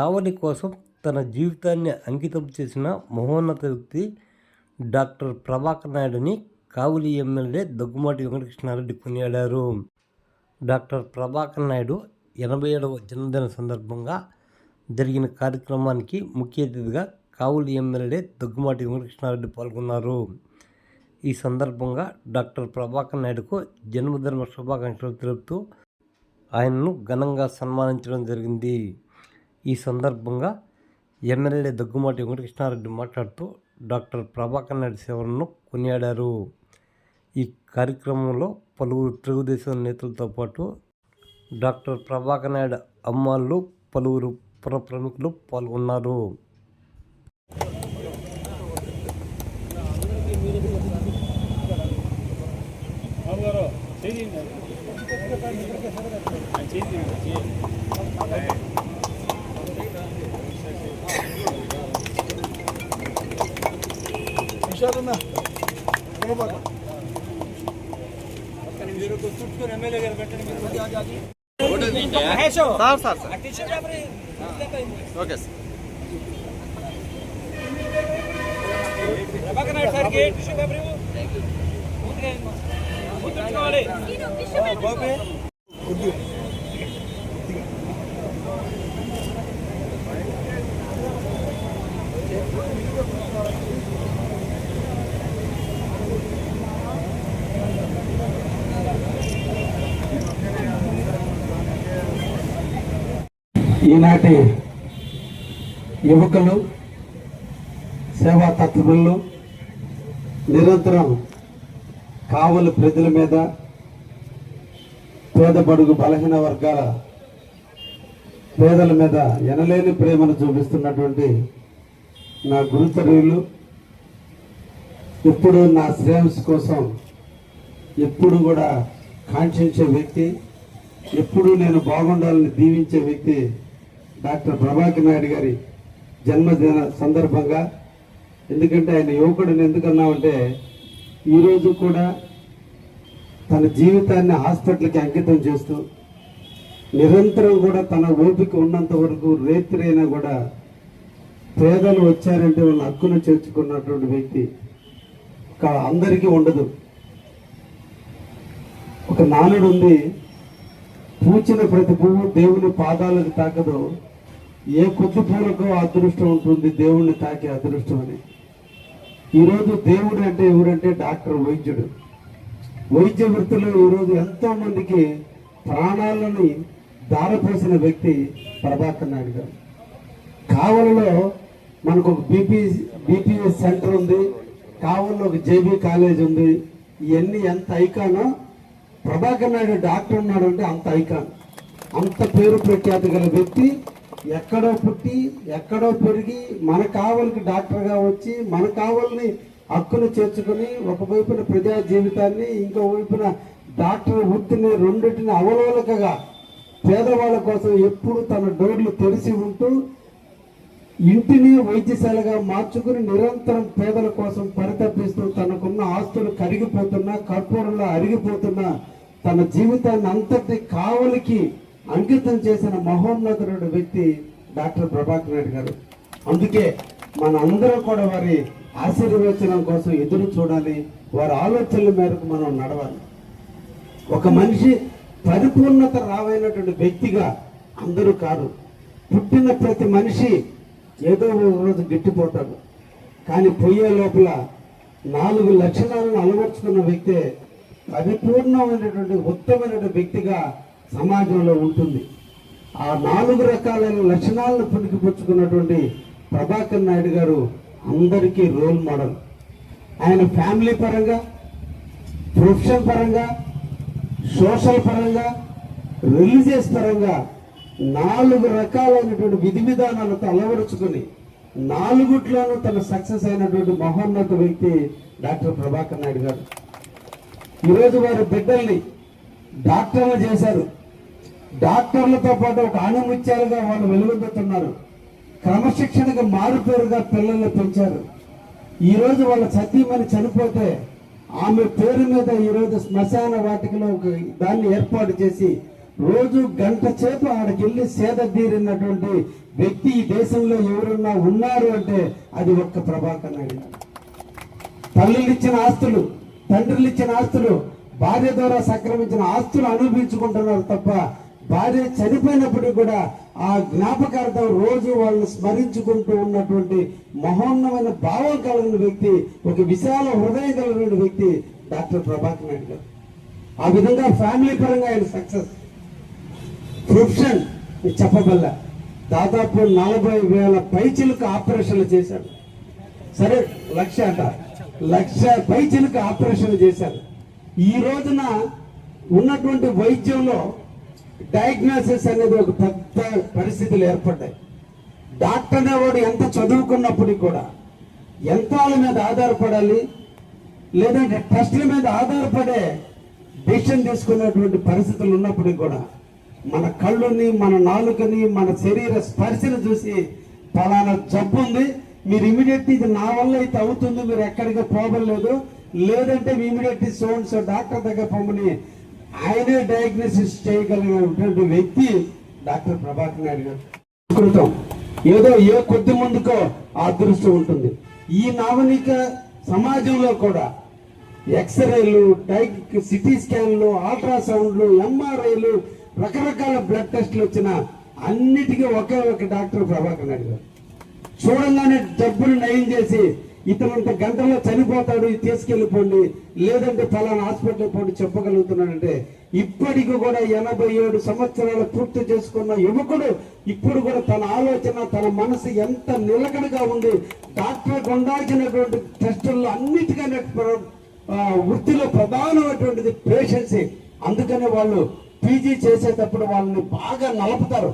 కావలి కోసం తన జీవితాన్ని అంకితం చేసిన మహోన్నత వ్యక్తి డాక్టర్ ప్రభాకర్ నాయుడుని కావలి ఎమ్మెల్యే దగ్గుమాటి వెంకటకృష్ణారెడ్డి కొనియాడారు. డాక్టర్ ప్రభాకర్ నాయుడు ఎనభై ఏడవ జన్మదిన సందర్భంగా జరిగిన కార్యక్రమానికి ముఖ్య అతిథిగా కావలి ఎమ్మెల్యే దగ్గుమాటి వెంకటకృష్ణారెడ్డి పాల్గొన్నారు. ఈ సందర్భంగా డాక్టర్ ప్రభాకర్ నాయుడుకు జన్మదిన శుభాకాంక్షలు తెలుపుతూ ఆయనను ఘనంగా సన్మానించడం జరిగింది. ఈ సందర్భంగా ఎమ్మెల్యే దగ్గుమాటి వెంకటకృష్ణారెడ్డి మాట్లాడుతూ డాక్టర్ ప్రభాకర్ నాయుడు సేవలను కొనియాడారు. ఈ కార్యక్రమంలో పలువురు తెలుగుదేశం నేతలతో పాటు డాక్టర్ ప్రభాకర్ నాయుడు అమ్మాళ్ళు పలువురు పుర ప్రముఖులు పాల్గొన్నారు. విషాదన్నా Gopala sir sir sir. Okay sir. Prabhakar Naidu సార్కి టిష్యూ పేపర్ ఈనాటి యువకులు సేవా తత్వములు నిరంతరం కావలి ప్రజల మీద పేద బడుగు బలహీన వర్గాల పేదల మీద ఎనలేని ప్రేమను చూపిస్తున్నటువంటి నా గురుచర్యులు. ఎప్పుడు నా శ్రేయస్ కోసం ఎప్పుడు కూడా కాంక్షించే వ్యక్తి ఎప్పుడు నేను బాగుండాలని దీవించే వ్యక్తి డాక్టర్ ప్రభాకర్ నాయుడు గారి జన్మదిన సందర్భంగా. ఎందుకంటే ఆయన యువకుడిని ఎందుకన్నామంటే ఈరోజు కూడా తన జీవితాన్ని హాస్పిటల్కి అంకితం చేస్తూ నిరంతరం కూడా తన ఓపిక ఉన్నంత వరకు రేత్రైనా కూడా పేదలు వచ్చారంటే వాళ్ళ హక్కును చేర్చుకున్నటువంటి వ్యక్తి ఒక అందరికీ ఉండదు. ఒక నానుడు ఉంది పూచిన ప్రతి పువ్వు దేవుని పాదాలకు తాకదు ఏ కొద్ది పూలకు అదృష్టం ఉంటుంది దేవుణ్ణి తాకే అదృష్టం అని. ఈరోజు దేవుడు అంటే ఎవరంటే డాక్టర్ వైద్యుడు. వైద్య వృత్తిలో ఈరోజు ఎంతో మందికి ప్రాణాలని దారపోసిన వ్యక్తి ప్రభాకర్ నాయుడు గారు. కావలలో మనకు ఒక బీపీ బీపీఎస్ సెంటర్ ఉంది కావల్లో ఒక జేబీ కాలేజ్ ఉంది. ఇవన్నీ ఎంత ఐకానో ప్రభాకర్ నాయుడు డాక్టర్ ఉన్నాడు అంటే అంత ఐకాన్. అంత పేరు ప్రఖ్యాతి గల వ్యక్తి ఎక్కడో పుట్టి ఎక్కడో పెరిగి మన కావలికి డాక్టర్గా వచ్చి మన కావల్ని హక్కును చేర్చుకొని ఒకవైపున ప్రజా జీవితాన్ని ఇంకో వైపున డాక్టర్ వృత్తిని రెండింటిని అవలోలకగా పేదవాళ్ళ కోసం ఎప్పుడు తన డోర్లు తెరిచి ఉంటూ ఇంటిని వైద్యశాలగా మార్చుకుని నిరంతరం పేదల కోసం పరితపిస్తూ తనకున్న ఆస్తులు కరిగిపోతున్నా కర్పూరంలో అరిగిపోతున్నా తన జీవితాన్ని అంతటి కావలికి అంకితం చేసిన మహోన్నతుడు వ్యక్తి డాక్టర్ ప్రభాకర్ రెడ్డి గారు. అందుకే మన అందరూ కూడా వారి ఆశీర్వచనం కోసం ఎదురు చూడాలి. వారి ఆలోచనల మేరకు మనం నడవాలి. ఒక మనిషి పరిపూర్ణత రావైనటువంటి వ్యక్తిగా అందరూ కారు. పుట్టిన ప్రతి మనిషి ఏదో ఒక రోజు గట్టిపోతాడు. కానీ పోయే లోపల నాలుగు లక్షణాలను అలవర్చుకున్న వ్యక్తే పరిపూర్ణమైనటువంటి ఉత్తమమైనటువంటి వ్యక్తిగా సమాజంలో ఉంటుంది. ఆ నాలుగు రకాలైన లక్షణాలను పుణికిపుచ్చుకున్నటువంటి ప్రభాకర్ నాయుడు గారు అందరికీ రోల్ మోడల్ ఆయన ఫ్యామిలీ పరంగా ప్రొఫెషన్ పరంగా సోషల్ పరంగా రిలీజియస్ పరంగా నాలుగు రకాలైనటువంటి విధి విధానాలతో అలవరుచుకొని నాలుగుట్లోనూ తన సక్సెస్ అయినటువంటి మహోన్నత వ్యక్తి డాక్టర్ ప్రభాకర్ నాయుడు గారు. ఈరోజు వారి బిడ్డల్ని డాక్టర్లు చేశారు. డాక్టర్లతో పాటు ఒక ఆణిముత్యాలుగా వాళ్ళు వెలుగొందుతున్నారు. క్రమశిక్షణగా మారుపేరుగా పిల్లల్ని పెంచారు. ఈ రోజు వాళ్ళ సతీమణి చనిపోతే ఆమె పేరు మీద ఈ రోజు శ్మశాన వాటికలో ఒక దాన్ని ఏర్పాటు చేసి రోజు గంట చేపు ఆడకెళ్ళి వెళ్ళి సేద తీరినటువంటి వ్యక్తి ఈ దేశంలో ఎవరన్నా ఉన్నారు అంటే అది ఒక్క ప్రభాకర్ నాయుడు. తల్లులు ఇచ్చిన ఆస్తులు తండ్రులు ఇచ్చిన ఆస్తులు భార్య ద్వారా సంక్రమించిన ఆస్తులు అనుభవించుకుంటున్నారు తప్ప భార్య చనిపోయినప్పటికీ కూడా ఆ జ్ఞాపకార్థం రోజు వాళ్ళని స్మరించుకుంటూ ఉన్నటువంటి మహోన్నమైన భావం కలిగిన వ్యక్తి ఒక విశాల హృదయం కలిగిన వ్యక్తి డాక్టర్ ప్రభాకర్ నాయుడు గారు. ఆ విధంగా ఫ్యామిలీ పరంగా ఆయన సక్సెస్. ప్రొఫెషన్ చెప్పబల్ల. దాదాపు నలభై వేల పైచిలకు ఆపరేషన్లు చేశాడు. సరే లక్ష అంట. లక్ష పైచిలకు ఆపరేషన్లు చేశారు ఈ రోజున ఉన్నటువంటి వైద్యంలో డయాగ్నోసిస్ అనేది ఒక పెద్ద పరిస్థితులు ఏర్పడ్డాయి. డాక్టర్ అనేవాడు ఎంత చదువుకున్నప్పటికీ కూడా యంత్రాల మీద ఆధారపడాలి లేదంటే టెస్టుల మీద ఆధారపడే డిసిషన్ తీసుకునేటువంటి పరిస్థితులు ఉన్నప్పటికీ కూడా మన కళ్ళుని మన నాలుకని మన శరీర స్పర్శను చూసి పలానా జబ్బు ఉంది మీరు ఇమీడియట్లీ ఇది నా వల్ల అయితే అవుతుంది మీరు ఎక్కడికి పోవలేదు లేదంటే ఇమీడియట్లీ సోన్స్ డాక్టర్ దగ్గర పొమ్మని ఆయనే డయాగ్నోసిస్ చేయగలిగినటువంటి వ్యక్తి డాక్టర్ ప్రభాకర్ నాయుడు గారు. కృతం. ఏదో ఏ కొద్ది ముందుకో ఆ అదృష్టం ఉంటుంది. ఈ నావనిక సమాజంలో కూడా ఎక్స్రేలు డైక్ సిటీ స్కాన్లు అల్ట్రాసౌండ్లు ఎంఆర్ఐలు రకరకాల బ్లడ్ టెస్ట్లు వచ్చిన అన్నిటికీ ఒకే ఒక డాక్టర్ ప్రభాకర్ నాయుడు గారు. చూడంగానే డబ్బులు నయం చేసి ఇతనంత గంటలో చనిపోతాడు తీసుకెళ్ళిపోండి లేదంటే ఫలానా హాస్పిటల్ పోండి చెప్పగలుగుతున్నాడంటే ఇప్పటికి కూడా ఎనభై ఏడు సంవత్సరాలు పూర్తి చేసుకున్న యువకుడు ఇప్పుడు కూడా తన ఆలోచన తన మనసు ఎంత నిలకడగా ఉంది. డాక్టర్ ఉండాల్సినటువంటి టెస్టుల్లో అన్నిటికన్నా వృత్తిలో ప్రధానమైనటువంటిది పేషెన్సీ అందుకనే వాళ్ళు పీజీ చేసేటప్పుడు వాళ్ళని బాగా నలుపుతారు.